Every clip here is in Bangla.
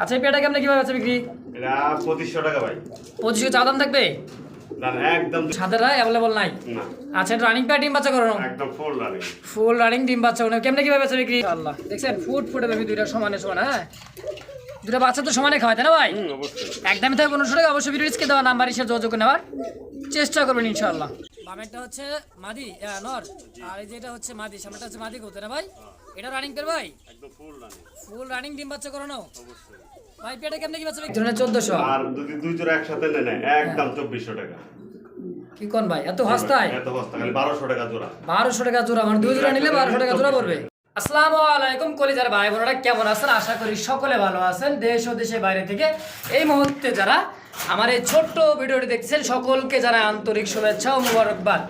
আচ্ছা এই পেয়ারটা কেমন কীভাবে আছে বিক্রি? এটা পঁচিশশো টাকা ভাই। পঁচিশশো চা দাম থাকবে? না না, একদম সাদারা অ্যাভেলেবল নাই? না। আচ্ছা এটা রানিং পেয়ার ডিম বাচ্চা করানো? একদম ফুল রানিং ফুল রানিং ডিম বাচ্চা ওনে কেমনে কীভাবে আছে বিক্রি? আল্লাহ দেখছেন ফুট ফুটে বেবি দুইটা সমানে সমান হ্যাঁ? দুটা বাচ্চা তো সমানে খাওয়ায় তাই না ভাই? একদমই থাকবে পনেরোশো টাকা অবশ্যই ভিডিও রিস্কে দেওয়া নাম্বার হিসেবে যোগাযোগ নেওয়ার চেষ্টা করবেন ইনশাআল্লাহ। বামেরটা হচ্ছে মাদি নর। আর এই যেটা হচ্ছে মাদি সামনেটা হচ্ছে মাদি করতে না ভাই? এটা রানিং ভাই? একদম ফুল রানিং ফুল রানিং ডিম বাচ্চা করানো? অবশ্যই। ভাই পেটে কেমনে কি বাচ্চা ধরনের চোদ্দশো। আর যদি দুই জোড়া একসাথে নেন একদম চব্বিশশো টাকা। কি কোন ভাই? এত হস্তায় এত বস্তা খালি বারোশো টাকা জোড়া। বারোশো টাকা জোড়া মানে দুই জোড়া নিলে বারোশো টাকা জোড়া পড়বে। আসসালামু আলাইকুম কলিজার ভাই বোনেরা কেমন আছেন? আশা করি সকলে ভালো আছেন দেশ ও দেশের বাইরে থেকে। এই মুহূর্তে যারা আমার এই ছোট্ট ভিডিওটি দেখছেন সকলকে জানাই আন্তরিক শুভেচ্ছা ও মুবারকবাদ।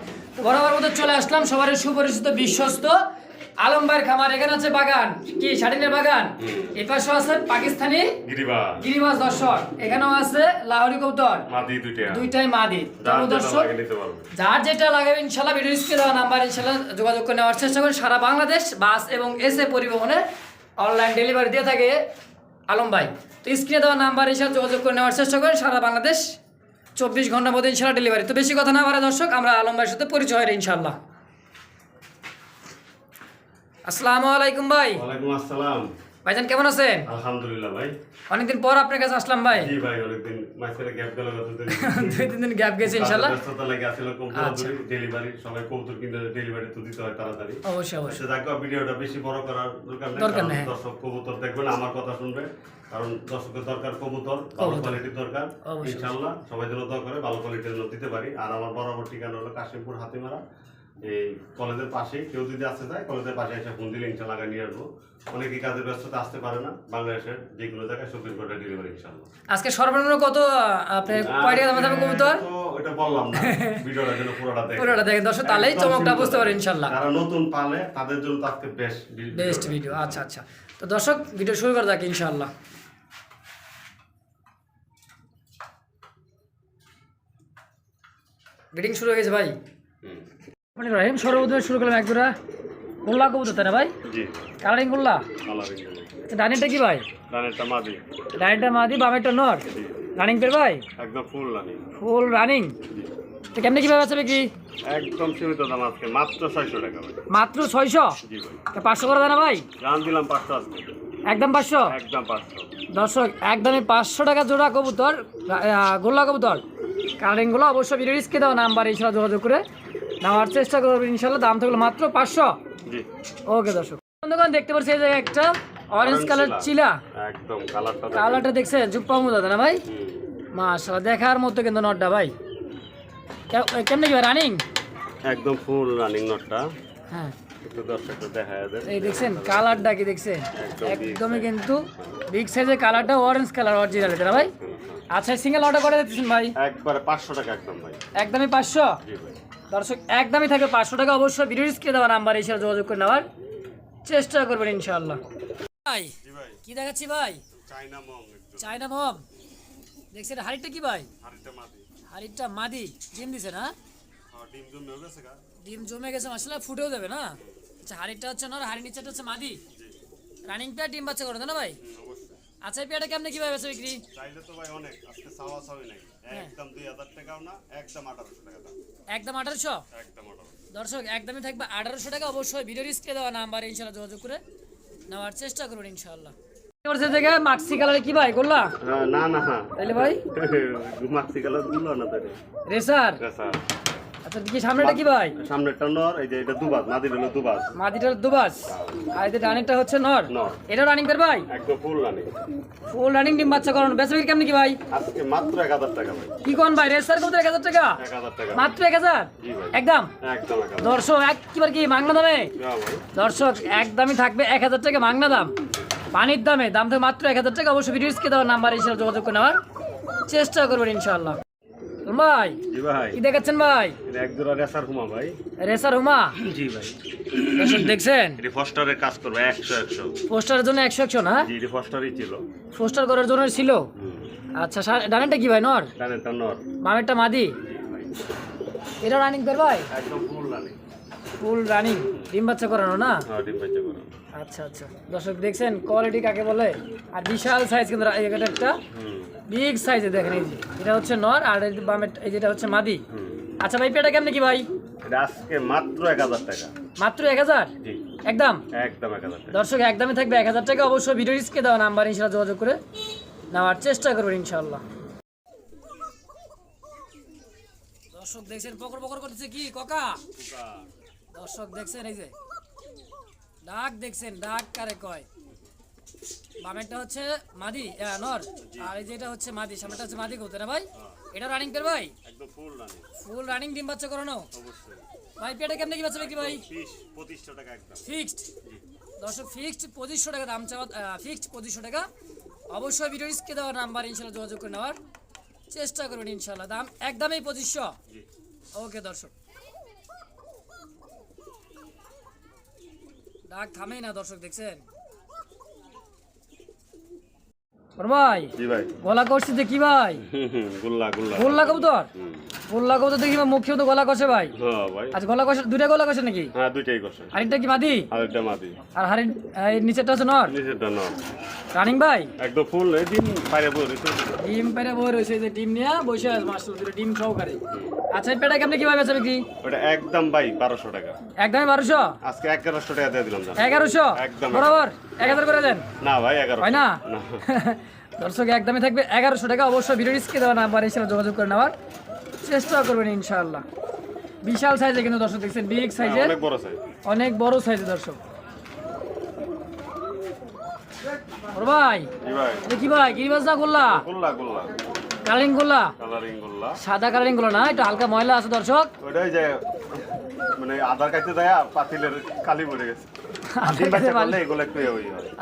বরাবর মতো চলে আসলাম সবার সুপরিচিত বিশ্বস্ত আলম ভাইয়ের খামার এখানে আছে বাগান। কি শাড়িনের বাগান? এই পাশেও আছে পাকিস্তানি গিরিবা গিরিবাস দর্শক। এখানেও আছে লাহোরি কৌতর মাদি দুইটা দুইটাই মাদি। দর্শক যার যেটা লাগাবে ইনশাল্লাহ ভিডিও স্ক্রিনে দেওয়া নাম্বার ইনশাল্লাহ যোগাযোগ করে নেওয়ার চেষ্টা করেন। সারা বাংলাদেশ বাস এবং এসে পরিবহনে অনলাইন ডেলিভারি দিয়ে থাকে আলম ভাই তো স্ক্রিনে দেওয়া নাম্বার হিসাবে যোগাযোগ করে নেওয়ার চেষ্টা করেন। সারা বাংলাদেশ চব্বিশ ঘণ্টার মধ্যে ইনশাল্লাহ ডেলিভারি। তো বেশি কথা না পারে দর্শক আমরা আলম ভাইয়ের সাথে পরিচয় হয় ইনশাল্লাহ। আসসালামু আলাইকুম ভাই। ওয়ালাইকুম আসসালাম। ভাইজান কেমন আছেন? আলহামদুলিল্লাহ ভাই। অনেকদিন পর আপনার কাছে আসলাম ভাই। জি ভাই অনেকদিন মাঝখানে গ্যাপ গেল কতদিন দুই তিন দিন গ্যাপ গেছে ইনশাল্লাহ ব্যস্ততা লাগে আসলে। কবুতর ডেলিভারি সবাই কবুতর কিনে ডেলিভারি তো দিতে হয় তাড়াতাড়ি। অবশ্যই অবশ্যই। দেখো ভিডিওটা বেশি বড় করার দরকার নেই দরকার নেই। দর্শক কবুতর দেখবেন আমার কথা শুনবে। কারণ দর্শকের দরকার কবুতর ভালো। কোয়ালিটির দরকার। ইনশাআল্লাহ সবাই যেন দোয়া করে ভালো কোয়ালিটির জন্য দিতে পারি। আর আমার বরাবর ঠিকানা হলো কাশিমপুর হাতিমারা। এই কলেজের পাশে কেউ যদি আসতে চায় কলেজের পাশে এসে ফোন দিলে ইনশাল্লাহ নিয়ে আসব। অনেকেই কাজের ব্যস্ততা আসতে পারে না। বাংলাদেশের যে কোনো জায়গায় চব্বিশ ঘণ্টা ডেলিভারি ইনশাল্লাহ। আজকে সর্বনিম্ন কত আপনার কয় টাকা দাম কবুতর? তো বললাম না। ভিডিওটা যেন পুরোটা দেখে পুরোটা দেখেন। দর্শক তাহলেই চমকটা বুঝতে পারে ইনশাল্লাহ। যারা নতুন পালে তাদের জন্য আজকে বেস্ট বেস্ট ভিডিও আচ্ছা আচ্ছা। তো দর্শক ভিডিও শুরু করা ইনশাল্লাহ। শুরু হয়ে গেছে ভাই। মানে রহিম সর্বপ্রথমে শুরু করলাম এক গোল্লা কবুতর তাই না ভাই? জি। কালারিং গোল্লা আচ্ছা ডানিটা কি ভাই? রানেরটা মাদি। ডানিটা মাদি বামেরটা নর? রানিং পের ভাই? একদম ফুল রানিং ফুল রানিং তো কেমনি কীভাবে আছে কি একদম সীমিত দাম আজকে মাত্র ছয়শো টাকা ভাই। মাত্র ছয়শো? জি ভাই। পাঁচশো করে দেয় না ভাই? রান দিলাম পাঁচশো আজকে। একদম পাঁচশো? একদম পাঁচশো। দর্শক একদমই পাঁচশো টাকা জোড়া কবুতর গোল্লা কবুতর। কালারিংগুলো অবশ্যই ভিডিও রিস্কে দেওয়া নাম্বার ইনশাল্লাহ যোগাযোগ করে নেওয়ার চেষ্টা করবেন ইনশাল্লাহ। দাম থাকল মাত্র পাঁচশো। ওকে দর্শক। বন্ধুগণ দেখতে পাচ্ছি এই যে একটা অরেঞ্জ কালার চিলা একদম কালারটা দেখছেন? দাদা না ভাই? হুম। দেখার মতো কিন্তু নটটা ভাই। কেমনে কি রানিং একদম ফুল রানিং নটটা। হ্যাঁ। এই দেখছেন কালারটা কি দেখছেন? একদমই কিন্তু বিগ সাইজের কালারটা অরেঞ্জ কালার অরিজিনাল এটা ভাই? আচ্ছা সিঙ্গেল অর্ডার করে দিচ্ছেন ভাই? একবারে পাঁচশো টাকা একদম ভাই। একদমই পাঁচশো? দর্শক একদমই থাকবে পাঁচশো টাকা। অবশ্যই ভিডিও স্ক্রিনে দেওয়া নাম্বার এসে যোগাযোগ করে নেওয়ার চেষ্টা করবেন ইনশাল্লাহ ভাই কি দেখাচ্ছি ভাই? চায়না মম দেখছেন হাড়িটা কি ভাই? হাড়িটা মাদি। হাড়িটা মাদি। ডিম দিছে না? হ্যাঁ ডিম জমে গেছে গা। ডিম জমে গেছে মশলা ফুটেও যাবে না? আচ্ছা হাড়িটা হচ্ছে না হাড়ি নিচেটা হচ্ছে মাদি? জি। রানিং পেয়ার ডিম বাচ্চা করে না ভাই? আচ্ছা এই পেয়ারটা কেমনে কীভাবে বেচা বিক্রি? চাইলে তো ভাই অনেক আজকে চাওয়া চাওয়াই নাই। হ্যাঁ। একদম দুই হাজার টাকাও না একদম আঠারোশো টাকা দাম। একদম আঠারোশো? একদম আঠারোশো। দর্শক একদমই থাকবে আঠারোশো টাকা। অবশ্যই ভিডিও স্ক্রিনে দেওয়া নাম্বার ইনশাল্লাহ যোগাযোগ করে নেওয়ার চেষ্টা করুন মাক্সি কালারে কি ভাই? করলা হ্যাঁ, না না। হ্যাঁ ভাই? মাক্সি কালারগুলো না তাই রেসার। আচ্ছা কি সামনেটা কি ভাই? সামনেরটা নর এই যে এটা দুবাস মাদি হলো দুবাস। মাদিটার দুবাস। আর এদের রানিংটা হচ্ছে নর? নর। এটা রানিং কর ভাই? একদম ফুল রানিং ফুল রানিং ডিম বাচ্চা করানো। বেচা বিক্রি কেমনি কি ভাই? আজকে মাত্র টাকা ভাই। কি কোন ভাই? রেসার কত টাকা? টাকা একদম? দর্শক কি মাংনা দামে? দর্শক একদমই থাকবে এক হাজার টাকা মাংনা দাম। পানির দামে দাম থেকে মাত্র এক হাজার টাকা। অবশ্যই ভিডিও স্ক্রিনে দেওয়ার নাম্বার হিসেবে যোগাযোগ করে নেওয়ার চেষ্টা করবেন ইনশাআল্লাহ। ভাই। কি দেখাচ্ছেন ভাই? এটা এক জোড়া রেসার হুমা ভাই। রেসার হুমা? জি ভাই। দেখছেন? কাজ করবে একশো একশো। পোস্টারের জন্য একশো একশো না? জি ছিল। পোস্টার করার জন্য ছিল? আচ্ছা ডানেরটা কি ভাই নর? কানেরটা নর। মামেরটা মাদি? এটা রানিং বের ভাই? একদম ফুল রানিং ফুল রানিং ডিম বাচ্চা করানো না? হ্যাঁ ডিম বাচ্চা করানো। আচ্ছা আচ্ছা। দর্শক দেখছেন? কোয়ালিটি কাকে বলে? আর বিশাল সাইজ কিন্তু এটা একটা। বিগ সাইজে দেখেন এই যে। এটা হচ্ছে নর আর এই বামের এই যেটা হচ্ছে মাদি। আচ্ছা ভাই পেটা কেমনে কি ভাই? এটা আজকে মাত্র এক হাজার টাকা। মাত্র এক হাজার? জি। একদম? একদম এক হাজার টাকা। দর্শক একদমই থাকবে এক হাজার টাকা। অবশ্যই ভিডিও রিস্কে দেওয়া নাম্বার ইনশাল্লাহ যোগাযোগ করে নেওয়ার চেষ্টা করবেন ইনশাল্লাহ। দর্শক দেখছেন পকর পকর করতেছে কি? ককা। দর্শক দেখছেন এই যে। ডাক দেখছেন ডাক কারে কয়? বামেরটা হচ্ছে মাদি নর। আর এই যেটা হচ্ছে মাদি সামনেটা হচ্ছে মাদি কবুতর না ভাই এটা রানিং পের ভাই? একদম ফুল রানি ফুল রানিং ডিম বাচ্চা করানো? অবশ্যই। ভাই পেটে কেমনে কি বাচ্চা বিক্রি ভাই? বিশ পঁচিশশো টাকা একদম। ফিক্সড দর্শক ফিক্সড পঁচিশশো টাকা দাম চাওয়া ফিক্সড পঁচিশশো টাকা। অবশ্যই ভিডিও রিস্কে দেওয়ার নাম্বার ইনশাল্লাহ যোগাযোগ করে নেওয়ার চেষ্টা করবেন ইনশাল্লাহ দাম একদমই পঁচিশশো। জি। ওকে দর্শক। ডাক থামেই না দর্শক দেখছেন বড় ভাই গলা করছি যে কি ভাই? গুল্লা কবুতর? গোল্লা কবুতর দেখি মুখিও তো গলা কষে ভাই। আচ্ছা গলা কষে দুইটা গলা কষে নাকি? হ্যাঁ দুইটাই কি মাদি? আর নিচেরটা হচ্ছে নর? নিচেরটা রানিং ভাই? একদম ফুল ডিম পেড়ে বই রয়েছে যে ডিম নিয়ে বসে আছে মাস্টার ডিম সহকারে। আচ্ছা এই পেটা কেমনে কীভাবে বেচা বিক্রি? ওটা একদম ভাই বারোশো টাকা। একদমই বারোশো? আজকে এগারোশো টাকা দিয়ে দিলাম জান এগারোশো? একদম। বরাবর? এক হাজার করে দেন? না ভাই এগারো হয় না? দর্শক একদমই থাকবে এগারোশো টাকা। অবশ্যই ভিডিও রিস্কে দেওয়া নাম্বার এসে যোগাযোগ করে নেওয়ার চেষ্টা করবেন ইনশাআল্লাহ। বিশাল সাইজে কিন্তু দর্শক দেখছেন বিগ সাইজের অনেক বড় সাইজ অনেক বড় সাইজে দর্শক। ভাই জি ভাই। কি ভাই কি বাজনা করলা? গুল্লা গুল্লা কালারিং কালারিং সাদা কালারিংগুলা না? একটু হালকা ময়লা আছে দর্শক। ওইটাই মানে আধার যায় পাতিলের কালি পড়ে গেছে।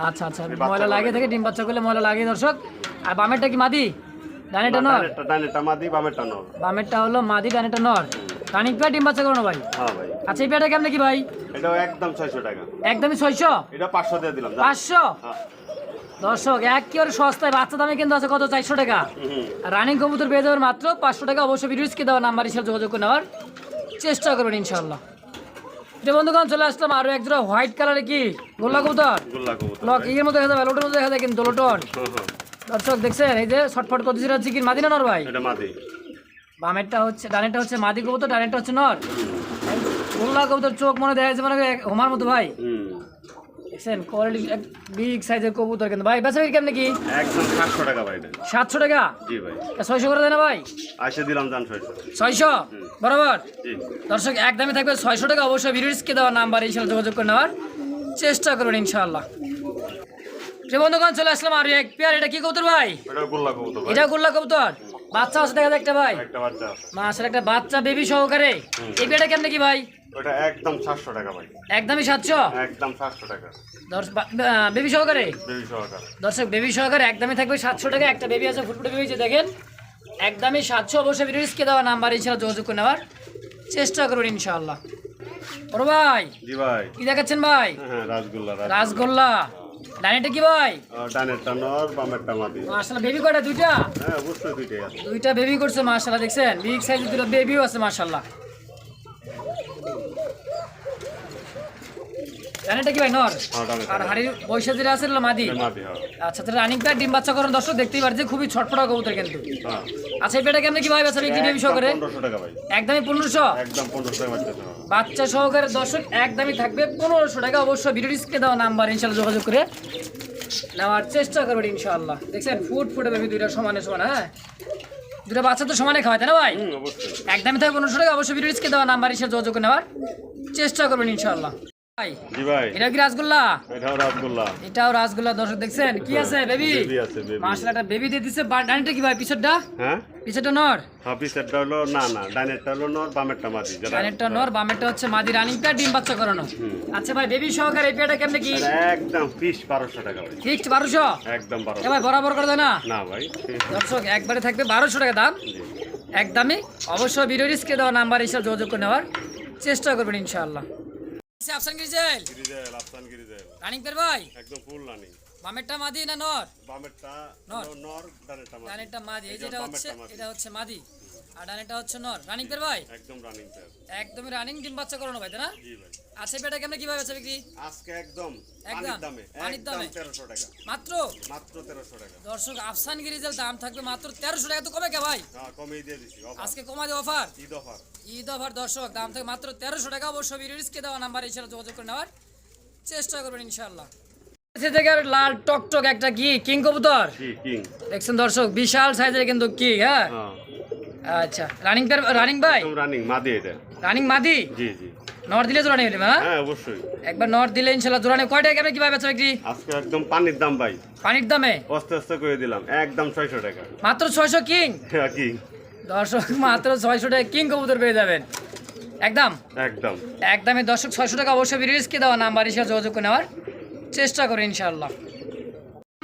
আচ্ছা, আচ্ছা, আচ্ছা, ময়লা ডিম ময়লা লাগে দর্শক। আর বামেরটা কি বামেরটা হলো মাদি ডিম বাচ্চা ভাই? আচ্ছা এই কেমন কি ভাই? একদম একদমই দর্শক এক কি সস্তায় বাচ্চা দামে কিন্তু আছে কত? চারশো টাকা। রানিং কবুতর পেয়ে যাবেন মাত্র পাঁচশো টাকা। অবশ্যই ভিডিওসকে দেওয়া নাম্বার হিসেবে যোগাযোগ করে নেওয়ার চেষ্টা করবেন ইনশাল্লাহ এটা বন্ধুগণ চলে আসলাম আরও এক জোড়া হোয়াইট কালারে কি? গোল্লা কবুতর? লক ইয়ের মধ্যে দেখা যায় লোটের মধ্যে দেখা যায় কিন্তু লোটন। দর্শক দেখছেন এই যে ছটফট করতেছিল হচ্ছে কি মাদিনা নর ভাই? বামেরটা হচ্ছে ডানেরটা হচ্ছে মাদি কবুতর ডানেরটা হচ্ছে নর। গোল্লা কবুতর চোখ মনে দেখা যাচ্ছে মানে হোমার মতো ভাই। দেখছেন কোয়ালিটি বিগ সাইজের কবুতর কিন্তু। ভাই বেচা বিক্রি কেমন কি? একদম সাতশো টাকা ভাই এটা। সাতশো টাকা? জি ভাই। ছয়শো করে দেয় না ভাই? দিলাম জান ছয়শো। ছয়শো? বরাবর? জি। দর্শক একদমই থাকবে ছয়শো টাকা। অবশ্যই ভিডিওসকে দেওয়া নাম্বার এই সাথে যোগাযোগ করে নেওয়ার চেষ্টা করবেন ইনশাআল্লাহ। যে বন্ধুগণ চলে আসলাম আর এক পেয়ার। এটা কি কবুতর ভাই? এটা গুল্লা কবুতর ভাই। এটা গোল্লা কবুতর? বাচ্চা আছে দেখা যায় একটা ভাই? একটা বাচ্চা মাসের একটা বাচ্চা বেবি সহকারে। এই পেয়ারটা কেমনে কি ভাই? ওটা একদম সাতশো টাকা ভাই। একদমই সাতশো? একদম সাতশো টাকা। বেবি সহকারে? বেবি সহকার। দর্শক বেবি সহকারে একদমই থাকবে সাতশো টাকা। একটা বেবি আছে ফুটফুটে বেবি আছে দেখেন। একদমই সাতশো। অবশ্যই ভিডিওসকে দেওয়া নাম্বার ইনশাআল্লাহ যোগাযোগ করে নেওয়ার চেষ্টা করুন ইনশাআল্লাহ ওর ভাই জি ভাই। কি দেখাচ্ছেন ভাই? হ্যাঁ রাসগোল্লা রাস রাসগোল্লা। ডানেটা কি ভাই? ডানেরটা নর বামেরটা মাদি। মাশাআল্লাহ বেবি কয়টা? দুইটা? হ্যাঁ অবশ্যই দুইটাই আছে। দুইটা বেবি করছে মাশাআল্লাহ দেখছেন? বিগ সাইজ দুটো বেবিও আছে মাশাআল্লাহ ডানেটা কি ভাই নর? হ্যাঁ আর হাড়ির পয়সা যেটা আছে মাদি? হ্যাঁ। আচ্ছা তাহলে রানিং ডিম বাচ্চা করেন দর্শক দেখতেই পারছে খুবই ছটফটা কবুতর কিন্তু। হ্যাঁ। আচ্ছা এই কেমনে কি ভাই বিক্রি একদমই পনেরোশো? একদম পনেরোশো বাচ্চা সহকারে দর্শক একদমই থাকবে পনেরোশো টাকা। অবশ্যই ভিডিও ডিসকে দেওয়া নাম্বার ইনশাল্লাহ যোগাযোগ করে নেওয়ার চেষ্টা করবেন ইনশাআল্লাহ। দেখছেন ফুট ফুটে বেবি দুইটা সমানে সমান হ্যাঁ? দুটা বাচ্চা তো সমানে খাওয়ায় তাই না ভাই? একদমই থাকবে পনেরোশো টাকা। অবশ্যই ভিডিও ডিসকে দেওয়া নাম্বার হিসেবে যোগাযোগ নেওয়ার চেষ্টা করবেন ইনশাআল্লাহ। ভাই জি ভাই। এটা কি রাসগোল্লা? এটাও রাসগোল্লা। এটাও রাসগোল্লা দর্শক দেখছেন? কি আছে বেবি? বেবি আছে বেবি। মাসলা বেবি দিয়ে দিচ্ছে ডানিটা কি ভাই পিছরটা হ্যাঁ? পিছরটা নর? হ্যাঁ পিসেরটা হলো না না ডাইনেরটা হলো নর বামেরটা মাদি ডানেরটা নর বামেরটা হচ্ছে মাদি রানিং ডিম বাচ্চা করানো। আচ্ছা ভাই বেবি সহকারে এই পেয়ারটা কেমনে কি? একদম পিস বারোশো টাকা ভাই। ফিক্সড বারোশো? একদম বারোশো। ভাই বরাবর করে দেয় না? না ভাই। দর্শক একবারে থাকবে বারোশো টাকা দাম। একদমই। অবশ্যই ভিডিও রিস্কে দেওয়া নাম্বার হিসাবে যোগাযোগ করে নেওয়ার চেষ্টা করবেন ইনশাআল্লাহ। আফসান গিরিজেল? গিরিজেল আফসান গিরিজেল। রানিং পের ভাই একদম ফুল রানি। বামেরটা মাদি না নর? বামেরটা নর। নর ডানেরটা মাদি। ডানেরটা মাদি এই এই যেটা হচ্ছে এটা হচ্ছে মাদি। আর ডানেরটা হচ্ছে নর। রানিং পেয়ার ভাই? একদম রানিং পেয়ার একদমই রানিং ডিম বাচ্চা করানো ভাই তাই না? জি ভাই। আচ্ছা পেটা কেমন কীভাবে আছে বিক্রি? আজকে একদম একদম, দামে পানির দামে। তেরোশো টাকা। মাত্র? মাত্র তেরোশো টাকা। দর্শক আফসান গিরিজের দাম থাকবে মাত্র তেরোশো টাকা। তো কমে কে ভাই? হ্যাঁ কমিয়ে দিয়ে অফার আজকে কমা দিয়ে offer Eid offer Eid offer দর্শক দাম থেকে মাত্র তেরোশো টাকা। অবশ্য ভিডিওসকে দেওয়া নাম্বার ইনশাল্লাহ যোগাযোগ করে নেওয়ার চেষ্টা করবেন আর লাল টকটক একটা কি? কিং কবুতর? দেখছেন দর্শক বিশাল সাইজের কিন্তু কি হ্যাঁ? হ্যাঁ। আচ্ছা রানিং রানিং ভাই? রানিং মাদি এটা। রানিং মাদি? জি জি। নর দিলে জোড়া নিয়ে হ্যাঁ? হ্যাঁ অবশ্যই। একবার নর দিলে ইনশাল্লাহ জোড়া কয়টা কেমন কীভাবে বেচা বিক্রি? আজকে একদম পানির দাম ভাই। পানির দামে? আস্তে আস্তে করে দিলাম। একদম ছয়শো টাকা। মাত্র ছয়শো কিং? হ্যাঁ, কি। দর্শক মাত্র ছয়শো টাকা কিং কবুতর পেয়ে যাবেন। একদম? একদম। একদমই দর্শক ছয়শো টাকা অবশ্যই ভিডিওসকে দেওয়া নাম্বার হিসেবে যোগাযোগ করে নেওয়ার চেষ্টা করি ইনশাল্লাহ।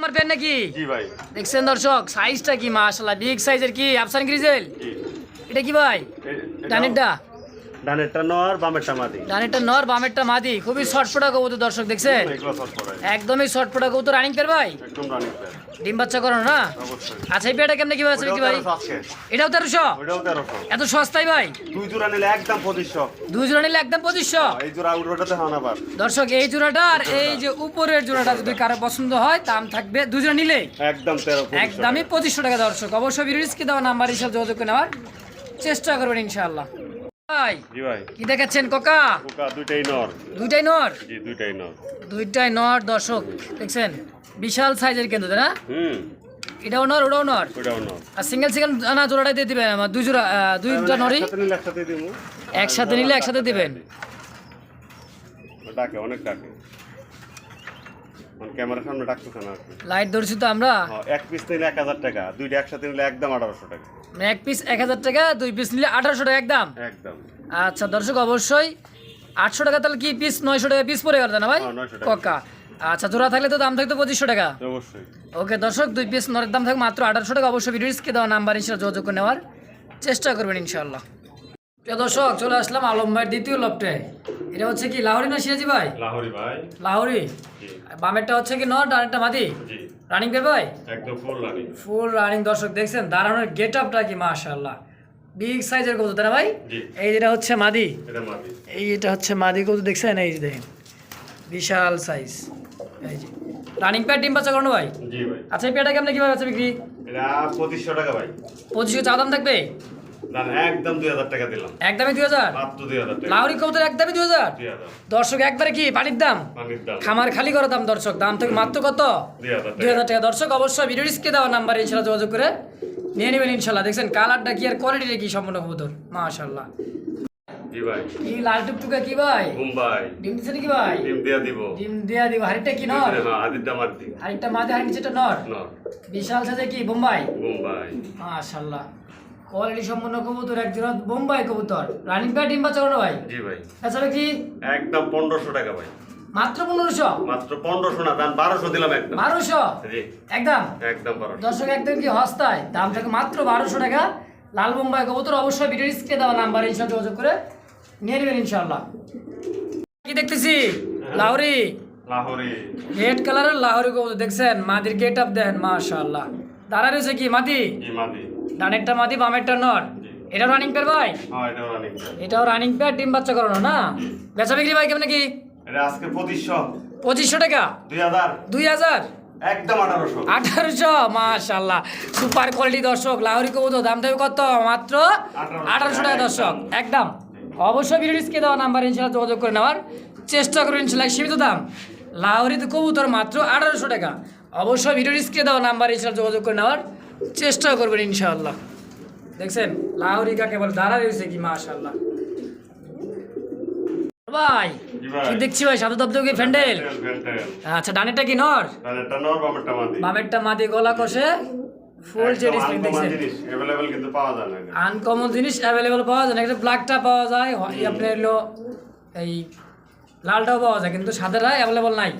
আমার পেন নাকি? জি ভাই। দেখছেন দর্শক সাইজটা কি মাশাআল্লাহ বিগ সাইজের কি আফসান গ্রিজেল? এটা কি ভাই? ডানেরটা? ডানেরটা নর বামেরটা মাদি। ডানেরটা নর বামেরটা মাদি। খুবই শর্টফোটা কবুতর দর্শক দেখছেন? একদমই কবুতর। রানিং ভাই? একদম রানিং প্যার ডিম বাচ্চা করো না? আচ্ছা এই পেয়ারটা কেমনে কীভাবে আছে ওটাও কি ভাই? তেরোশো আজকে। এটাও এত সস্তাই ভাই? দুই জোড়া নিলে একদম পঁচিশশো। দুই জোড়া নিলে একদম পঁচিশশো? এই জোড়া দর্শক এই জোড়াটা আর এই যে উপরের জোড়াটা যদি কারও পছন্দ হয় দাম থাকবে দুই জোড়া নিলে। একদম একদমই পঁচিশশো টাকা দর্শক। অবশ্যই দেওয়া নাম্বার হিসাবে যোগাযোগ করে নেওয়ার চেষ্টা করবেন ইনশাআল্লাহ। ভাই জি ভাই। কি দেখাচ্ছেন কোকা? দুইটাই নর। দুইটাই নর? জি দুইটাই নর। দুইটাই নর দর্শক দেখছেন? বিশাল সাইজের কিন্তু তাই না? হুম। এটাও নর ওটাও নর? ওইটাও নর। আর সিঙ্গেল সিঙ্গেল না দিয়ে দিবেন আমার দুই জোড়া আহ, দুইটা নরই? একসাথে নিলে একসাথে দিব। একসাথে নিলে একসাথে দিবেন। ডাকে অনেক ডাকে। মানে ক্যামেরার সামনে ডাকতেছে না লাইট ধরছি তো আমরা। এক পিস নিলে এক হাজার টাকা দুইটা একসাথে নিলে একদম আঠারোশো টাকা। এক পিস এক হাজার টাকা দুই পিস নিলে আঠারোশো টাকা একদম। একদম। আচ্ছা দর্শক অবশ্যই আটশো টাকা তাহলে কি পিস নয়শো টাকা পিস পরে গেল না ভাই? হ্যাঁ, 900 টাকা। ককা আচ্ছা জোড়া থাকলে তো দাম থাকতো পঁচিশশো টাকা। অবশ্যই। ওকে দর্শক দুই পিস নরের দাম থাকবে মাত্র আঠারোশো টাকা। অবশ্যই ভিডিও ভিডিওসকে দেওয়া নাম্বার হিসেবে যোগাযোগ করে নেওয়ার চেষ্টা করবেন ইনশাল্লাহ প্রিয় দর্শক চলে আসলাম আলম ভাইয়ের দ্বিতীয় লপটে। এটা হচ্ছে কি লাহোরি না সিরাজি ভাই? লাহোরি ভাই। লাহোরি? বামেরটা হচ্ছে কি নর ডানেরটা মাদি? রানিং পের ভাই? একদম ফুল রানি ফুল রানিং দর্শক দেখছেন দাঁড়ানোর গেট আপটা কি মাশাল্লাহ বিগ সাইজের কবুতর তাই ভাই? এই যেটা হচ্ছে মাদি। এটা মাদি। এই এটা হচ্ছে মাদি কবুতর দেখছেন? এই যে দেখেন বিশাল সাইজ এই যে। রানিং প্যাড ডিম বাচ্চা করানো ভাই? জি ভাই। আচ্ছা এই প্যাডটা কেমন কীভাবে আছে বিক্রি? এটা পঁচিশশো টাকা ভাই। পঁচিশশো চা দাম থাকবে? না না, একদম দুই হাজার টাকা দিলাম। একদমই দুই হাজার? মাত্র দুই হাজার টাকা। লাহরি কবুতর একদমই দুই হাজার? দুই হাজার। দর্শক একবারে কি পানির দাম? পানির দাম। খামার খালি করা দাম দর্শক দাম থেকে মাত্র কত? দুই হাজার টাকা। দর্শক অবশ্যই ভিডিওসকে দেওয়া নাম্বার ইনশাল্লাহ যোগাযোগ করে নিয়ে নেবেন কালারটা কি আর কোয়ালিটিটা কি সম্পূর্ণ কবুতর? মাশাল্লাহ জি ভাই? কি লাল টুকটুকা কি ভাই? মুম্বাই। ডিম ভাই? ডিম দিয়া দিব। ডিম দেয়া দিব। হাড়িটা কি নর? হ্যাঁ হাড়িটা মাঝে হাড়ি নর? বিশাল সাজে কি বোম্বাই মাশাল্লাহ কোয়ালিটি সম্পন্ন কবুতর একজোড়া বোম্বাই কবুতর। রানিং প্যাড ডিম বাচ্চা ভাই? জি ভাই। তাছাড়া কি? একদম পনেরোশো টাকা ভাই। মাত্র পনেরোশো? মাত্র পনেরোশো না দাম বারোশো দিলাম একদম। বারোশো? একদম? একদম বারোশো। দর্শক একদম কি হস্তায়? দাম থাকে মাত্র বারোশো টাকা। লাল বোম্বাই কবুতর অবশ্যই ভিডিও স্ক্রিনে দেওয়া নাম্বার ইনশাল্লাহ যোগাযোগ করে নিয়ে নেবেন ইনশাল্লাহ। কি দেখতেছি? লাহরি। লাহোরি। রেড কালারের লাহরি কবুতর দেখছেন? মাদির গেট আপ দেন মাশাল্লাহ দাঁড়া রয়েছে কি মাদি? মাদি। ডানেরটা মাদি বামেরটা নর। জি এটা রানিং পেয়ার ভাই? হ্যাঁ এটাও রানিং পেয়ার ডিম বাচ্চা করানো না? বেচা বিক্রি ভাই কেমন কি? আজকে পঁচিশশো। পঁচিশশো টাকা? দুই হাজার। দুই হাজার? একদম আঠারোশো। আঠারোশো মাশাল্লাহ। সুপার কোয়ালিটি দর্শক লাহরি কবুতর দাম দেবে কত? মাত্র আঠারোশো টাকা দর্শক একদম। অবশ্যই ভিডিওসকে দেওয়া নাম্বার ইনশাল্লাহ যোগাযোগ করে নেওয়ার চেষ্টা করবেন ইনশাল্লাহ সীমিত দাম। কবুতর মাত্র আঠারোশো টাকা। অবশ্যই ভিডিওসকে দেওয়া নাম্বার ইনশাল্লাহ যোগাযোগ করে নেওয়ার চেষ্টা করবেন ইনশাআল্লাহ। দেখছেন লাহরি কাকে বলে দাঁড়া রয়েছে কি মাশাল্লাহ ভাই কি দেখছি ভাই সাধু দপ্তর ফ্যান্ডেল? আচ্ছা ডানেরটা কি নর? এটা নর বামেরটা মাদি। বামেরটা মাদি গলা কষে ফুল যে ডিসপ্লে দেখছেন। জিনিস কিন্তু পাওয়া যায় না আনকমন জিনিস অ্যাভেলেবল পাওয়া যায় না একটা ব্ল্যাকটা পাওয়া যায় আপনার হলো এই লালটাও পাওয়া যায় কিন্তু সাদাটা অ্যাভেলেবল নাই।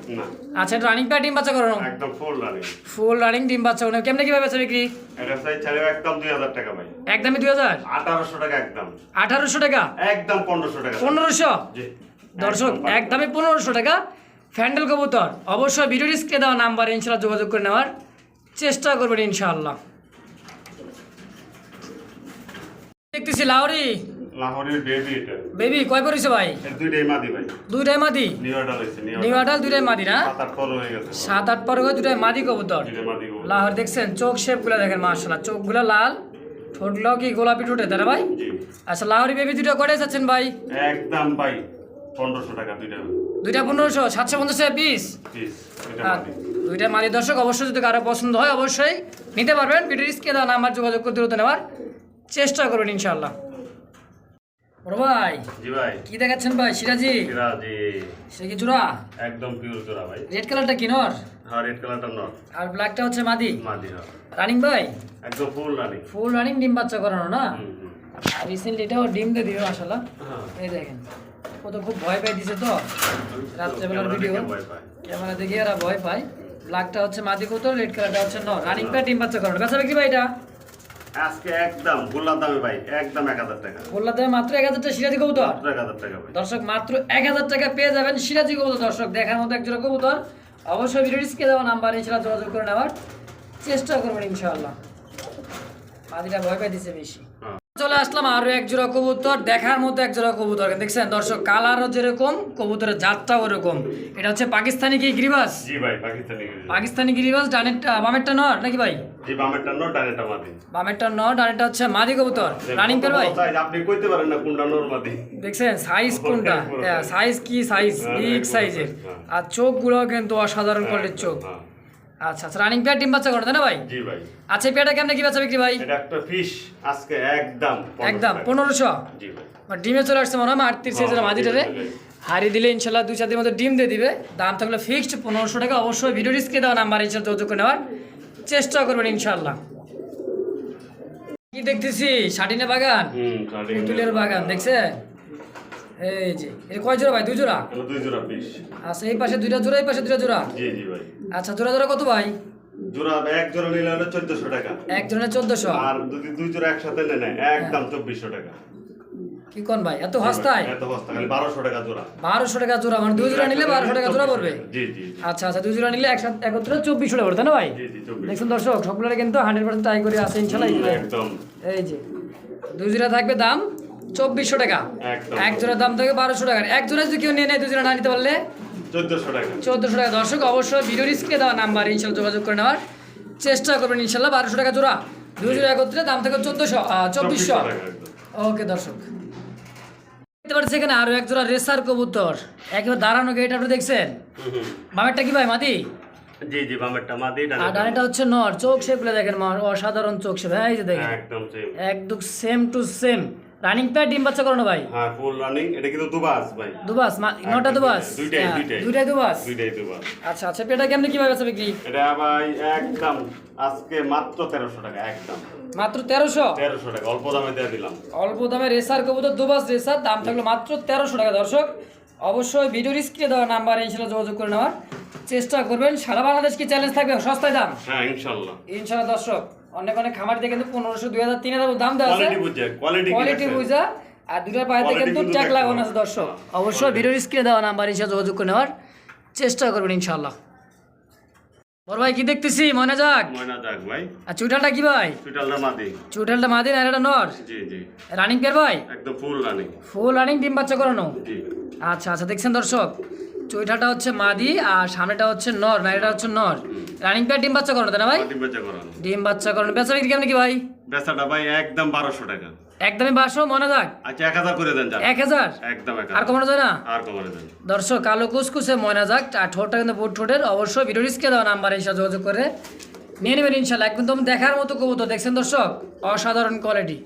আচ্ছা এটা রানিং প্যাড ডিম বাচ্চা করানো? একদম ফুল রানিং ফুল রানিং ডিম বাচ্চা করানো। কেমনে কীভাবে বেচা বিক্রি? এটা চাই ছাড়িও একদম দুই হাজার টাকা ভাই। একদমই দুই হাজার? আঠারোশো টাকা একদম। আঠারোশো টাকা? একদম পনেরোশো টাকা। পনেরোশো? জি। দর্শক একদমই পনেরোশো টাকা। ফ্যান্ডেল কবুতর। অবশ্যই ভিডিও স্ক্রিনে দেওয়া নাম্বার ইনশাল্লাহ যোগাযোগ করে নেওয়ার চেষ্টা করবেন ইনশাআল্লাহ। দেখতেছি লাউরি। লাহোরের বেবি এটা। বেবি কয় পড়েছে ভাই? দুইটাই মাদি ভাই। দুইটাই মাদি দুইটাই না? সাত আট পর হয়ে গেছে। সাত আট পর করে দুইটাই মাদি কবুতর? দুইটা লাহোর দেখছেন চোখ শেপগুলা দেখেন মার্শাল্লাহ চোখগুলা লাল ঠোঁটগুলো কি গোলাপি ঠোঁটে তারা ভাই? আচ্ছা লাহোরি বেবি দুটো করে যাচ্ছেন ভাই? একদম ভাই পনেরোশো টাকা দুইটা। দুইটা পনেরোশো সাতশো পঞ্চাশ টাকা পিস? পিস দুইটা মাদি মালি দর্শক অবশ্যই যদি কারও পছন্দ হয় অবশ্যই নিতে পারবেন। ভিডিও স্কে দেওয়া নাম্বার যোগাযোগ করে দ্রুত নেওয়ার চেষ্টা করবেন ইনশাল্লাহ বড় ভাই জি ভাই। কি দেখাচ্ছেন ভাই সিরাজি? সিরাজি। সে কি জোড়া একদম পিওর জোড়া ভাই। রেড কালারটা কি নর? হ্যাঁ রেড কালারটা নট আর ব্ল্যাকটা হচ্ছে মাদি? মাদি হ্যাঁ। রানিং ভাই? একদম ফুল রানিং ফুল রানিং ডিম বাচ্চা করানো না? হুম হুম। আর রিসেন্টলি এটাও ডিম দিয়ে দিও আসলে হ্যাঁ। এই দেখেন ও তো খুব ভয় দিছে তো? রাত্রেবেলার ক্যামেরা ভিডিও দেখে ভয় পায়। ক্যামেরা দেখে এরা ভয় পায়। ব্ল্যাকটা হচ্ছে মাদি কত রেড কালারটা হচ্ছে নর। রানিং প্যাট ডিম বাচ্চা করানো। বেচা বিক্রি ভাই এটা? আজকে একদম গোল্লার দামে ভাই একদম এক হাজার টাকা। বললা দেবে মাত্র এক হাজার টাকা সিরাজি কবুতর? মাত্র এক হাজার টাকা ভাই। দর্শক মাত্র এক হাজার টাকা পেয়ে যাবেন সিরাজি কবুতর। দর্শক দেখার মতো একজোড়া কবুতর। অবশ্যই ভিডিও দেওয়া নাম্বার ইনশাল্লাহ যোগাযোগ করে নেওয়ার চেষ্টা করবেন ইনশাআল্লাহ। মাদিটা ভয় পাই দিছে বেশি। চলে আসলাম আরও এক জোড়া কবুতর দেখার মতো এক জোড়া কবুতর। দেখছেন দর্শক কালারও যেরকম কবুতরের জাতটাও ওরকম। এটা হচ্ছে পাকিস্তানি কি গিরিবাস জি ভাই পাকিস্তানি। পাকিস্তানি গিরিবাস ডানেরটা বামেরটা নর নাকি ভাই? জি বামেরটা নট ডানেরটা মাদি। বামেরটা নর ডানেরটা হচ্ছে মাদি কবুতর। রানিং ভাই? আপনি কইতে পারেন না কোনটা নর মাদি। দেখছেন সাইজ কোনটা? সাইজ কি সাইজ হ্যাঁ, বিগ সাইজের হ্যাঁ। আর চোখগুলো কিন্তু অসাধারণ কোয়ালিটির চোখ। হ্যাঁ। আচ্ছা আচ্ছা রানিং পেয়ার ডিম বাচ্চা করে না ভাই? জি ভাই। আচ্ছা পেয়ারটা কেমনে কি বাচ্চা বিক্রি ভাই? এটা একটা ফিশ আজকে একদম একদম টাকা। পনেরোশো? জি ভাই। ডিমে চলে আসছে মনে হয় আটত্রিশ সাইজের হ্যাঁ, মাদিটারে। ডিমে হারি দিলে ইনশাল্লাহ দুই চার দিনের মধ্যে ডিম দিয়ে দিবে। দাম থাকলে ফিক্সড পনেরোশো টাকা। অবশ্যই ভিডিও রিস্কে দেওয়া নাম্বার ইনশাল্লাহ যোগাযোগ করে নেওয়ার চেষ্টা করবেন ইনশাল্লাহ। কি দেখতেছি শাটিনে বাগান? পুতুলের বাগান। দেখছে এই যে এটা কয় জোড়া ভাই? দুই জোড়া? দুই জোড়া ফিশ আচ্ছা এই পাশে দুইটা জোড়া এই পাশে দুইটা জোড়া? জি জি ভাই। আচ্ছা জোড়া জোড়া কত ভাই? জোড়া এক জোড়া নিলে হলো চোদ্দশো টাকা। এক জনের চোদ্দশো। আর যদি দুই জোড়া একসাথে একদম চব্বিশশো টাকা। কি কোন ভাই? এত হস্তায় এত বস্তা খালি বারোশো টাকা জোড়া। বারোশো টাকা জোড়া মানে দুই জোড়া নিলে বারোশো টাকা জোড়া পড়বে? জি জি আচ্ছা আচ্ছা দুই জোড়া নিলে একসাথে একত্রে চব্বিশশো টাকা পড়বে না ভাই? জি জি চব্বিশ দেখুন দর্শক সবগুলো কিন্তু হান্ড্রেড পার্সেন্ট ট্রাই করে আছে ইনশাল্লাহ এই একদম। এই যে দুই জোড়া থাকবে দাম চব্বিশশো টাকা। এক জোড়ার দাম থাকবে বারোশো টাকা এক জোড়া যদি কেউ নিয়ে নেয় দুই জোড়া না নিতে পারলে? চোদ্দশো টাকা। চোদ্দশো টাকা। দর্শক অবশ্যই ভিডিও রিস্কে দেওয়া নাম্বার ইনশাল্লাহ যোগাযোগ করে নেওয়ার চেষ্টা করবেন ইনশাল্লাহ বারোশো টাকা জোড়া। দুই জোড়া একত্রে দাম থাকবে চোদ্দশো চব্বিশশো। ওকে দর্শক। দেখতে পাচ্ছি এখানে এক জোড়া রেসার কবুতর। একেবারে দাঁড়ানো গেট আপনি দেখছেন? বামেরটা কি ভাই মাদি? জি জি বামেরটা মাদি আর ডানেটা হচ্ছে নর। চোখ শেপগুলো দেখেন অসাধারণ চোখ শেপ এই যে দেখেন। একদম সেম একদম same to same running pad ডিম বাচ্চা করানো ভাই? হ্যাঁ ফুল রানিং এটা কিন্তু দুবাস ভাই। দুবাস নটা দুবাস? দুইটাই, হ্যাঁ, দুইটাই। দুইটাই দুবাস? দুইটাই দুবাস। আচ্ছা আচ্ছা পেটা কেমনি কীভাবে আছে বিক্রি? এটা ভাই একদম আজকে মাত্র তেরোশো টাকা একদম। মাত্র তেরোশো? তেরোশো টাকা অল্প দামে দিয়ে দিলাম। অল্প দামে রেসার কবুতর দুবাস রেসার দাম থাকল মাত্র তেরোশো টাকা দর্শক। অবশ্যই ভিডিও স্ক্রিনে দেওয়া নাম্বার ইনশাল্লাহ যোগাযোগ করে নেওয়ার চেষ্টা করবেন। সারা বাংলাদেশ কি চ্যালেঞ্জ থাকবে? সস্তায় দাম? হ্যাঁ ইনশাল্লাহ ইনশাল্লাহ দর্শক। অনেক অনেক খামার দিয়ে কিন্তু পনেরোশো দুই হাজার তিন হাজার দাম দেওয়া আছে। কোয়ালিটি বুঝে আর দুটার পায়েতে কিন্তু ট্যাগ লাগানো আছে দর্শক। অবশ্যই ভিডিওর স্ক্রিনে দেওয়া নাম্বার হিসেবে যোগাযোগ করে নেওয়ার চেষ্টা করবেন ইনশাল্লাহ বড় ভাই কি দেখতেছি? যাক। ময়না যাক ভাই। আর চুইটালটা কি ভাই? সুইটালটা মাদি। চুইটালটা মাদিন আর এটা নর? জি জি। রানিং পেয়ার ভাই? একদম ফুল রানিং ফুল রানিং ডিম বাচ্চা করানো? জি। আচ্ছা আচ্ছা দেখছেন দর্শক? চুইটালটা হচ্ছে মাদি আর সামনেটা হচ্ছে নর না এটা হচ্ছে নর। রানিং পেয়ার ডিম বাচ্চা করানো তাই না ভাই? মাটি বেচা করানো। ডিম বাচ্চা করানো। বেচা বিক্রি কেমন কি ভাই? বেচাটা ভাই একদম বারোশো টাকা। একদমই বাসো মনে যাক আচ্ছা এক হাজার করে দেন এক হাজার? একদম এক আর কমানো যায় না? আর কমারে দেন দর্শক কালো কুসকুসে ময়না যাক আর ঠোঁটটা কিন্তু বুট ঠোঁটের। অবশ্যই ভিডিও রিস্কে দেওয়া নাম্বার এসে যোগাযোগ করে। নিয়ে নেবেন ইনশাল্লাহ একদম দেখার মতো কবুতর দেখছেন দর্শক? অসাধারণ কোয়ালিটি